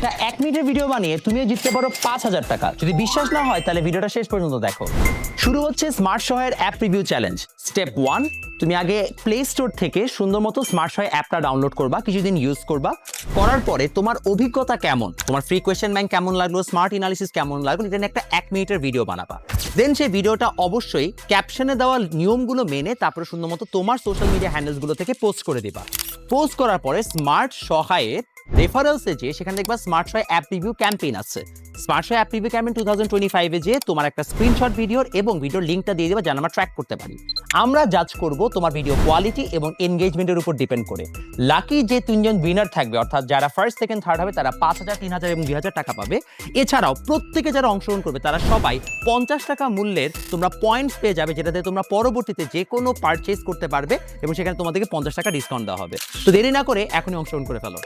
একটা এক মিনিটের ভিডিও বানিয়ে তুমিও জিততে পারো পাঁচ হাজার টাকা। যদি বিশ্বাস না হয়, তাহলে ভিডিওটা শেষ পর্যন্ত দেখো। শুরু হচ্ছে smart শহের app review challenge step one তুমি আগে প্লে স্টোর থেকে সুন্দর মতো স্মার্ট শয় অ্যাপটা ডাউনলোড করবা, কিছুদিন ইউজ করবা। করার পরে তোমার অভিজ্ঞতা কেমন? তোমার ফ্রি কোয়েশ্চেন ব্যাংক কেমন লাগল? স্মার্ট এনালিসিস কেমন লাগল? এটা একটা এক মিনিটের ভিডিও বানাবা। দেন সেই ভিডিওটা অবশ্যই ক্যাপশনে দেওয়া নিয়মগুলো মেনে তারপরে সুন্দর মতো তোমার সোশ্যাল মিডিয়া হ্যান্ডেলসগুলো থেকে পোস্ট করে দিবা। পোস্ট করার পরে স্মার্ট সহায়ের রেফারেলসে যে সেখানে দেখবা smart Sahay app review campaign আছে। Smart Sahay app review campaign two thousand twenty ফাইভে যে তোমার একটা স্ক্রিনশট ভিডিওর এবং ভিডিওর লিঙ্কটা দিয়ে দেবা যেন আমরা ট্র্যাক করতে পারি। আমরা জাজ করব তোমার ভিডিও কোয়ালিটি এবং এনগেজমেন্টের উপর ডিপেন্ড করে। লাকি যে তিনজন উইনার থাকবে, অর্থাৎ যারা ফার্স্ট সেকেন্ড থার্ড হবে, তারা পাঁচ হাজার, তিন হাজার এবং দুই হাজার টাকা পাবে। এছাড়াও প্রত্যেকে যারা অংশগ্রহণ করবে, তারা সবাই পঞ্চাশ টাকা মূল্যের তোমরা পয়েন্টস পেয়ে যাবে, যেটাতে তোমরা পরবর্তীতে যে কোনো পারচেজ করতে পারবে এবং সেখানে তোমাদেরকে পঞ্চাশ টাকা ডিসকাউন্ট দেওয়া হবে। তো দেরি না করে এখনই অংশগ্রহণ করে ফেলো।